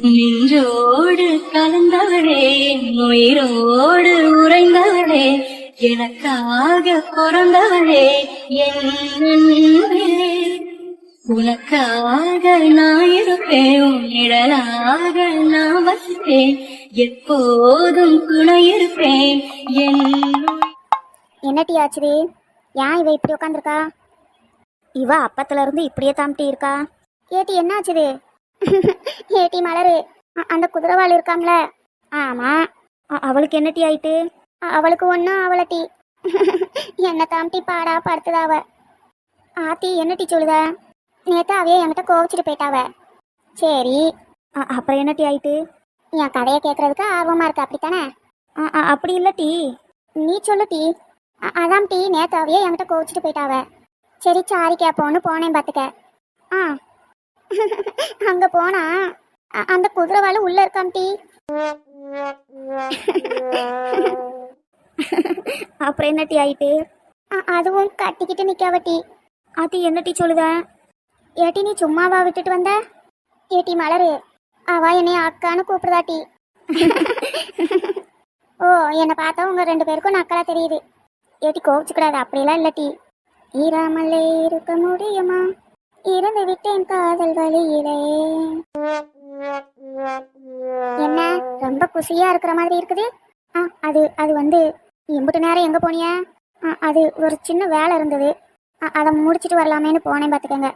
நெஞ்சோடு கலந்தவளே உயிரோடு உறைந்தவளே எனக்காக பிறந்தவளே என்னே உனக்காக நான் இருப்பேன் உன் நான் வசிப்பேன் எப்போதும் துணை இருப்பேன் என் என்னட்டி ஆச்சுது ஏன் இவ இப்படி உட்காந்துருக்கா இவ அப்பத்துல இருந்து இப்படியே தாமிட்டி இருக்கா? ஏட்டி என்ன ஆச்சுது ஏட்டி மலரு அந்த குதிரவாள் இருக்காம்ல ஆமா அவளுக்கு என்ன டீ ஆயிட்டு? அவளுக்கு ஒன்றும் அவளை டீ. என்ன தாம்டி பாடா படுத்துதாவ. ஆத்தி என்ன டீ சொல்லுத? நேத்து அவைய என்கிட்ட கோவிச்சிட்டு போயிட்டாவ. சரி அப்புறம் என்ன டீ ஆயிட்டு? என் கதையை கேட்கறதுக்கு ஆர்வமா இருக்கு அப்படித்தானே? அப்படி இல்லை டீ. நீ சொல்லு டீ. அதாம் அதான் டீ நேத்தாவையே என்கிட்ட கோவிச்சிட்டு போயிட்டாவ. சரி சாரி கேட்போன்னு போனேன் பார்த்துக்க ஆ அங்க போனா அந்த குதிரைவாளு உள்ள இருக்கான் டீ. அப்புறம் என்ன டீ ஆயிட்டு? அதுவும் கட்டிக்கிட்டு நிக்காவ டீ. அது என்ன டீ சொல்லுத? ஏட்டி நீ சும்மாவா விட்டுட்டு வந்த? ஏட்டி மலரு அவ என்னை அக்கான்னு கூப்பிடுதா டீ. ஓ என்னை பார்த்தா உங்க ரெண்டு பேருக்கும் நக்கலா தெரியுது. ஏட்டி கோவிச்சுக்கூடாது அப்படிலாம் இல்லை டீ. ஈராமலே இருக்க முடியுமா? இறந்து விட்டேன் காதல் வழியிலே. என்ன ரொம்ப குசியா இருக்கிற மாதிரி இருக்குது? ஆ அது அது வந்து எம்பிட்டு நேரம் எங்க போனிய? ஆ, அது ஒரு சின்ன வேலை இருந்தது. ஆ, அதை முடிச்சிட்டு வரலாமேன்னு போனேன் பார்த்துக்கங்க.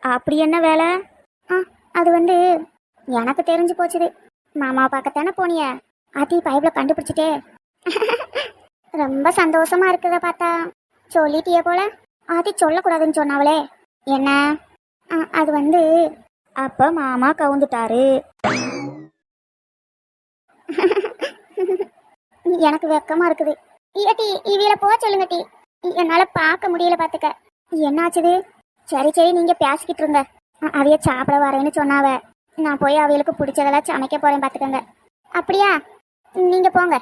அப்படி என்ன வேலை? ஆ அது வந்து எனக்கு தெரிஞ்சு போச்சுது. மாமா பார்க்கத்தானே போனிய? அதி பைப்பில் கண்டுபிடிச்சிட்டே. ரொம்ப சந்தோஷமா இருக்குத பார்த்தா. சொல்லிட்டியே போல. ஆத்தி சொல்லக்கூடாதுன்னு சொன்னாவளே. என்ன? அது வந்து அப்ப மாமா கவுந்துட்டாரு. எனக்கு வெக்கமா இருக்குது. ஏட்டி இவியில போக சொல்லுங்க டி. என்னால பார்க்க முடியல பாத்துக்க. என்னாச்சுது? சரி சரி நீங்க பேசிக்கிட்டு இருங்க. அவைய சாப்பிட வரேன்னு சொன்னாவ. நான் போய் அவைகளுக்கு பிடிச்சதெல்லாம் சமைக்க போறேன் பாத்துக்கங்க. அப்படியா? நீங்க போங்க.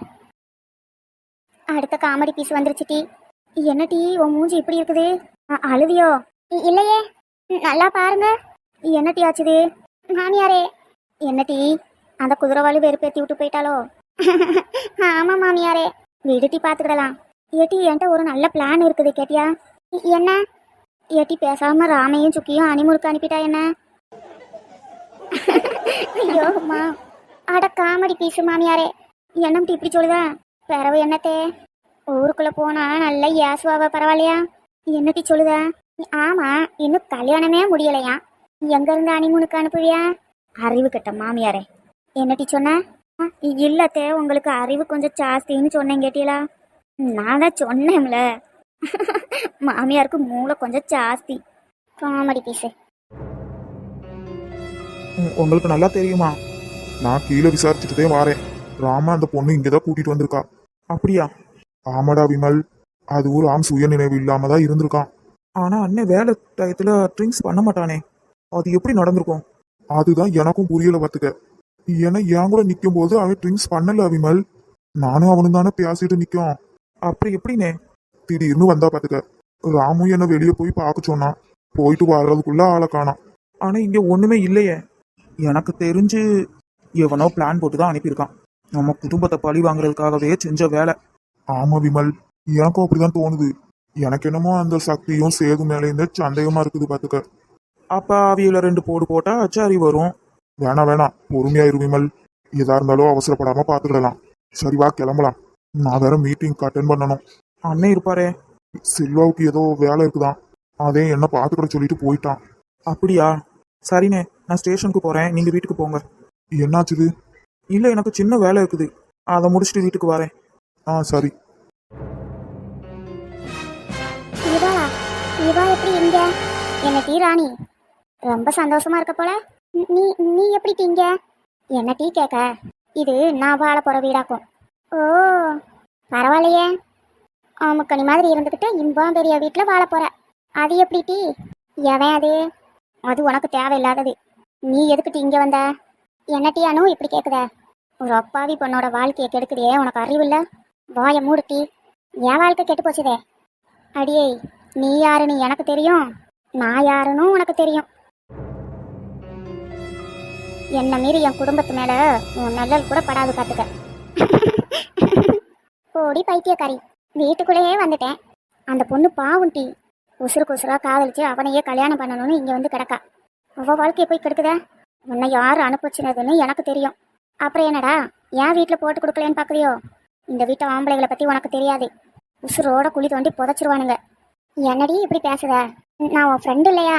அடுத்த காமெடி பீஸ் வந்துருச்சு டி. என்ன டீ? உன் மூஞ்சி இப்படி இருக்குது. அ- அழுதியோ? இல்லையே. நல்லா பாருங்க. என்ன டீ ஆச்சுது? மாமியாரே. என்ன டீ? அந்த குதிரவாளி வெறுப்பேத்தி விட்டு போயிட்டாலோ ஆமா மாமியாரே. வீடு டீ பாத்துக்கிடலாம். ஏட்டி என்கிட்ட ஒரு நல்ல பிளான் இருக்குது கேட்டியா? என்ன? ஏட்டி பேசாம ராமையும் சுக்கியும் அணிமுறுக்கு அனுப்பிட்டா என்ன? ஐயோ அட காமெடி பீஸு மாமியாரே. என்னம்ட்டு இப்படி சொல்லுதா? பிறவு என்னத்தே? ஊருக்குள்ள போனா நல்ல ஏசுவாவ பரவாயில்லையா? என்னட்டி சொல்லுதா? ஆமா இன்னும் கல்யாணமே முடியலையா? எங்க இருந்து அனிமுனுக்கு அனுப்புவியா? அறிவு கட்ட மாமியாரே. என்னட்டி சொன்ன? இல்லத்தே உங்களுக்கு அறிவு கொஞ்சம் ஜாஸ்தின்னு சொன்னேன் கேட்டீங்களா நான் தான் சொன்னேன்ல. மாமியாருக்கு மூளை கொஞ்சம் ஜாஸ்தி. காமெடி பீஸு உங்களுக்கு நல்லா தெரியுமா? நான் கீழே விசாரிச்சுட்டுதே வாரேன். ராமா அந்த பொண்ணு இங்கே தான் கூட்டிட்டு வந்திருக்கா. அப்படியா? ஆமாடா விமல். அது ஒரு ஆம் சுய நினைவு இல்லாம தான் இருந்திருக்கான். ஆனா அண்ணன் வேலை டயத்துல ட்ரிங்க்ஸ் பண்ண மாட்டானே. அது எப்படி நடந்திருக்கும்? அதுதான் எனக்கும் புரியல பார்த்துக்க ஏன்னா என் கூட நிற்கும் போது அவன் ட்ரிங்க்ஸ் பண்ணல விமல் நானும் அவனும் தானே பேசிட்டு நிற்கும் அப்புறம் எப்படினே? திடீர்னு வந்தா பார்த்துக்க ராமு என்ன வெளியே போய் பார்க்க சொன்னான் போயிட்டு வர்றதுக்குள்ள ஆளை காணாம். ஆனா இங்க ஒண்ணுமே இல்லையே. எனக்கு தெரிஞ்சு எவனோ பிளான் போட்டு தான் அனுப்பியிருக்கான். நம்ம குடும்பத்தை பழி வாங்குறதுக்காகவே செஞ்ச வேலை. ஆமா விமல் எனக்கும் அப்படிதான் தோணுது. எனக்கு என்னமோ அந்த சக்தியும் சேது மேலே இந்த சந்தேகமா இருக்குது பாத்துக்க அப்ப அவியில ரெண்டு போடு போட்டா அச்சாரி வரும். வேணாம் வேணாம். பொறுமையா இரு விமல் எதா இருந்தாலும் அவசரப்படாம பாத்துக்கிடலாம் சரி வா கிளம்பலாம். நான் வேற மீட்டிங் அட்டன் பண்ணணும். அண்ணன் இருப்பாரே. செல்வாவுக்கு ஏதோ வேலை இருக்குதான். அதே என்ன பாத்துக்கிட சொல்லிட்டு போயிட்டான். அப்படியா? சரிண்ணே நான் ஸ்டேஷனுக்கு போறேன். நீங்க வீட்டுக்கு போங்க. என்னாச்சுது? இல்ல எனக்கு சின்ன வேலை இருக்குது. அதை முடிச்சுட்டு வீட்டுக்கு வரேன். ஆ சரி. இவா எப்படி இங்க? என்ன டீ ராணி? ரொம்ப சந்தோஷமா இருக்க போல. நீ நீ எப்படி டீங்க என்ன டீ கேட்க இது நான் வாழ போற வீடாக்கும். ஓ பரவாயில்லையே. அமுக்கணி மாதிரி இருந்துக்கிட்டு இம்பம் பெரிய வீட்டில் வாழ போற. அது எப்படி டீ? எவன் அது? அது உனக்கு தேவையில்லாதது. நீ எதுக்கு டீ இங்கே வந்த? என்ன டீ அனு இப்படி கேட்குத ஒரு அப்பாவி பொண்ணோட வாழ்க்கையை கெடுக்குதே உனக்கு அறிவு இல்லை? வாய மூடு டீ. என் வாழ்க்கை கெட்டு போச்சுதே. அடியே நீ யாருன்னு எனக்கு தெரியும். நான் யாருன்னு உனக்கு தெரியும். என்ன மீறி என் குடும்பத்து மேல உன் நல்லல் கூட படாது பாத்துக்க ஓடி பைத்தியக்காரி. வீட்டுக்குள்ளேயே வந்துட்டேன். அந்த பொண்ணு பாவுண்டி. டீ உசுருக்கு உசுரா காதலிச்சு அவனையே கல்யாணம் பண்ணணும்னு இங்க வந்து கிடக்கா. அவ வாழ்க்கையை போய் கெடுக்குத? உன்னை யார் அனுப்பிச்சினதுன்னு எனக்கு தெரியும். அப்புறம் என்னடா? ஏன் வீட்டில் போட்டு கொடுக்கலன்னு பார்க்குறியோ இந்த வீட்டு ஆம்பளைகளை பற்றி உனக்கு தெரியாது. உசுரோட குழி தோண்டி புதைச்சிருவானுங்க. என்னடி இப்படி பேசுத நான் உன் ஃப்ரெண்டு இல்லையா?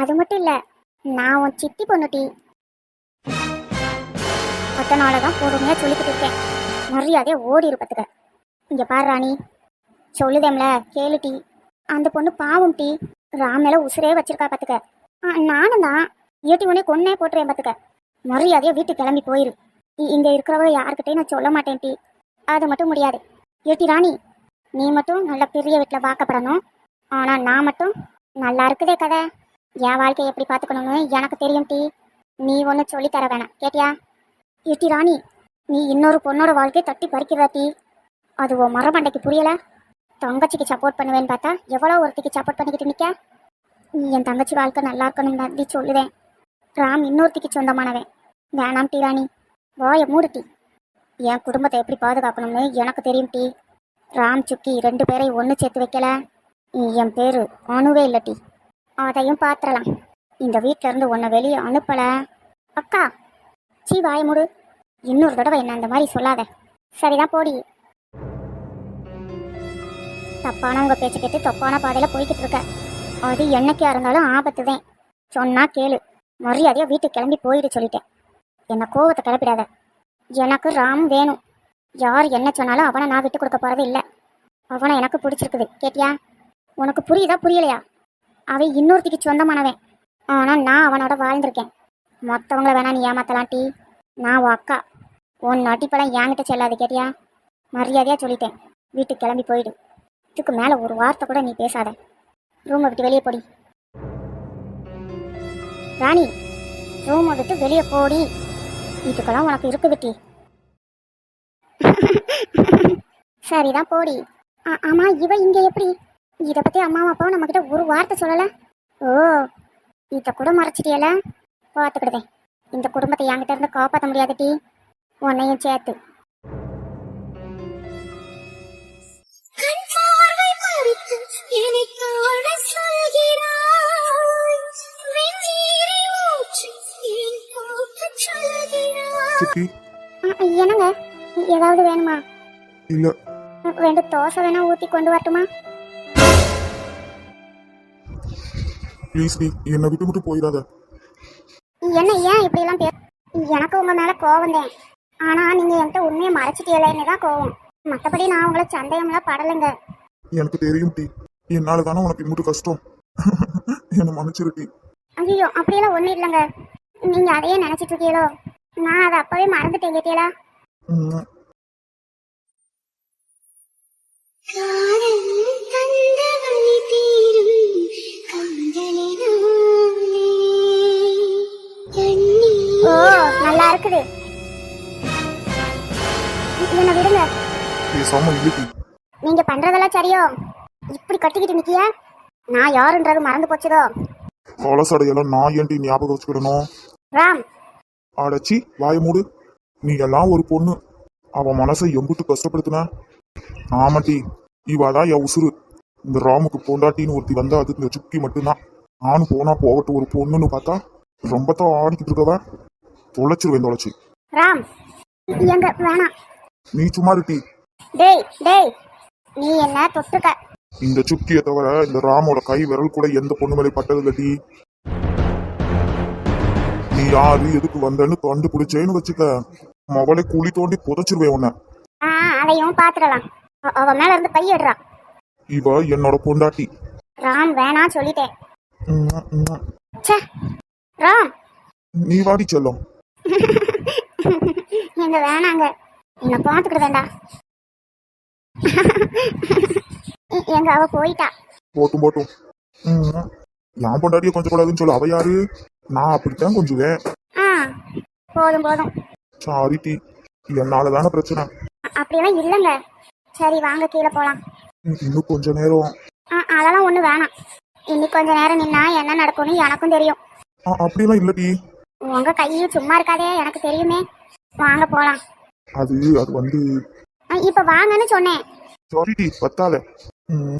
அது மட்டும் இல்லை நான் உன் சித்தி பொண்ணு டீ தான் பொறுமையாக சொல்லிக்கிட்டு இருக்கேன். மரியாதையை ஓடி இருப்பதுக்க இங்கே பாரு ராணி. சொல்லுதேம்ல கேளு டீ அந்த பொண்ணு பாவம் டீ ராம் மேல உசுரே வச்சிருக்கா பாத்துக்க. நானும் தான். ஏட்டி உடனே கொன்னே போட்டுறேன் பாத்துக்க. மரியாதையா வீட்டுக்கு கிளம்பி போயிரு. இங்கே இங்க இருக்கிறவ யாருக்கிட்டையும் நான் சொல்ல மாட்டேன் டீ அது மட்டும் முடியாது. ஏட்டி ராணி நீ மட்டும் நல்ல பெரிய வீட்டில் வாக்கப்படணும். ஆனால் நான் மட்டும் நல்லா இருக்குதே கதை. என் வாழ்க்கையை எப்படி பார்த்துக்கணும்னு எனக்கு தெரியும் டீ. நீ ஒன்று சொல்லி தர வேணாம். கேட்டியா? ஏட்டி ராணி நீ இன்னொரு பொண்ணோட வாழ்க்கையை தட்டி பறிக்கிறா டி? அது உன் மரமண்டைக்கு புரியலை. தங்கச்சிக்கு சப்போர்ட் பண்ணுவேன்னு பார்த்தா எவ்வளோ ஒருத்திக்கு சப்போர்ட் பண்ணிக்கிட்டு நிற்க நீ என் தங்கச்சி வாழ்க்கை நல்லா இருக்கணும் நந்தி சொல்லுவேன் ராம் இன்னொருத்திக்கு சொந்தமானவன். வேணாம் டி ராணி. வாய மூடுட்டி என் குடும்பத்தை எப்படி பாதுகாக்கணும்னு எனக்கு தெரியும் டி. ராம் சுக்கி ரெண்டு பேரை ஒன்று சேர்த்து வைக்கல. என் பேரு அணுவே இல்லட்டி. அதையும் பாத்திரலாம். இந்த வீட்ல இருந்து உன்னை வெளியே அனுப்பல. அக்கா சீ வாய முடு. இன்னொரு தடவை என்ன அந்த மாதிரி சொல்லாத. சரிதான் போடி. தப்பானவங்க பேச்சு கேட்டு தப்பான பாதையில போய்கிட்டு இருக்க. அது என்னைக்கா இருந்தாலும் ஆபத்து தான் சொன்னா கேளு. மரியாதையா வீட்டுக்கு கிளம்பி போயிடு சொல்லிட்டேன். என்ன கோவத்தை கிளப்பிடாத. எனக்கு ராம் வேணும். யார் என்ன சொன்னாலும் அவனை நான் விட்டு கொடுக்க போறது இல்லை அவனை எனக்கு பிடிச்சிருக்குது. கேட்டியா? உனக்கு புரியுதா புரியலையா? அவன் இன்னொருத்திக்கு சொந்தமானவன். ஆனால் நான் அவனோட வாழ்ந்திருக்கேன். மற்றவங்கள வேணா நீ ஏமாத்தலாம் டீ. நான் உன் அக்கா. உன் நட்டிப்பெல்லாம் என்கிட்ட செல்லாது கேட்டியா? மரியாதையாக சொல்லிட்டேன். வீட்டுக்கு கிளம்பி போயிடு. இதுக்கு மேலே ஒரு வார்த்தை கூட நீ பேசாத. ரூமை விட்டு வெளியே போடி. ராணி ரூமை விட்டு வெளியே போடி. இதுக்கெல்லாம் உனக்கு இருக்குது விட்டி. சரிதான் போடி. ஆ- ஆமா இவ இங்க எப்படி? இத பத்தி அம்மாவும் அப்பாவும் நம்ம கிட்ட ஒரு வார்த்தை சொல்லல. ஓ இத கூட மறைச்சிட்டியல? பார்த்துக்கிடுதேன் இந்த குடும்பத்தை என்கிட்ட இருந்து காப்பாற்ற முடியாது டி. உன்னையும் சேர்த்து. சித்தி. என்னங்க? ஏதாவது வேணுமா? இல்ல. ரெண்டு தோசை வேணா ஊத்தி கொண்டு வரட்டுமா? ப்ளீஸ் டி என்னை விட்டு விட்டு போயிடாத. என்ன ஏன் இப்படி எல்லாம் எனக்கு உங்க மேல கோவம் தான். ஆனா நீங்க என்கிட்ட உண்மையை மறைச்சிட்டீங்களேன்னு தான் கோவம். மத்தபடி நான் உங்களை சந்தேகம்லாம் படலைங்க. எனக்கு தெரியும் டி. என்னால தானே உனக்கு இம்முட்டு கஷ்டம். என்னை மன்னிச்சிரு டி. ஐயோ அப்படியெல்லாம் ஒண்ணும் இல்லைங்க. நீங்க அதையே நினைச்சிட்டு இருக்கீங்களோ? நான் அதை அப்பவே மறந்துட்டேன் கேட்டீங்களா காதல் தந்த இருக்குது என்ன விடுங்க. பேசாம டி நீங்க பண்றதெல்லாம் சரியோ? இப்படி கட்டிக்கிட்டு நிக்கிய? நான் யாருன்றது மறந்து போச்சுதோ? பழசடையெல்லாம் நான் ஏன்டி ஞாபகம் வச்சுக்கிடணும்? ராம். அடச்சி வாய மூடு. நீ எல்லாம் ஒரு பொண்ணு. அவ மனசை எம்புட்டு கஷ்டப்படுத்தின. ஆமாட்டி இவாதான் என் உசுரு இந்த ராமுக்கு பொண்டாட்டின்னு ஒருத்தி வந்தா அதுக்கு இந்த சுக்கி மட்டும்தான். நானும் போனா போகட்டும் ஒரு பொண்ணுன்னு பார்த்தா ரொம்ப தான் ஆடிக்கிட்டு இருக்கவ. தொலைச்சிருவேன் தொலைச்சி ராம் எங்க வேணாம். நீ சும்மா இருட்டி. டேய் டேய் நீ என்ன தொட்டுக்க? இந்த சுக்கியை தவிர இந்த ராமோட கை விரல் கூட எந்த பொண்ணு மேலே பட்டது இல்லடி நீ யாரு எதுக்கு வந்தன்னு தொண்டு பிடிச்சேன்னு வச்சுக்க மவளை குழி தோண்டி புதைச்சிருவேன் உன்னை. அதையும் பாத்துடலாம். அவ மேல இருந்து கையிடுறா இவ என்னோட பொண்டாட்டி. ராம் வேணாம் சொல்லிட்டேன். ராம். நீ வாடி செல்லம். எங்க வேணாங்க. என்ன பாத்துக்கிட்டு வேண்டா எங்க அவ போயிட்டா. போட்டும் போட்டும். என் பொண்டாட்டிய கொஞ்சம் கூடாதுன்னு சொல்ல. அவ யாரு? நான் அப்படித்தான் கொஞ்சுவேன். ஆ போதும் போதும். சாரி டி. என்னால தானே பிரச்சனை அப்படியெல்லாம் இல்லைங்க. சரி வாங்க கீழே போலாம். இன்னும் கொஞ்ச நேரம். அதெல்லாம் ஒன்றும் வேணாம். இன்னைக்கு கொஞ்ச நேரம் நின்னா என்ன நடக்கும்னு எனக்கும் தெரியும். அப்படியெல்லாம் இல்ல டி. உங்க கையும் சும்மா இருக்காதே எனக்கு தெரியுமே. வாங்க போலாம். அது அது வந்து இப்ப வாங்கன்னு சொன்னேன். சாரி டி பத்தால ம்ம்.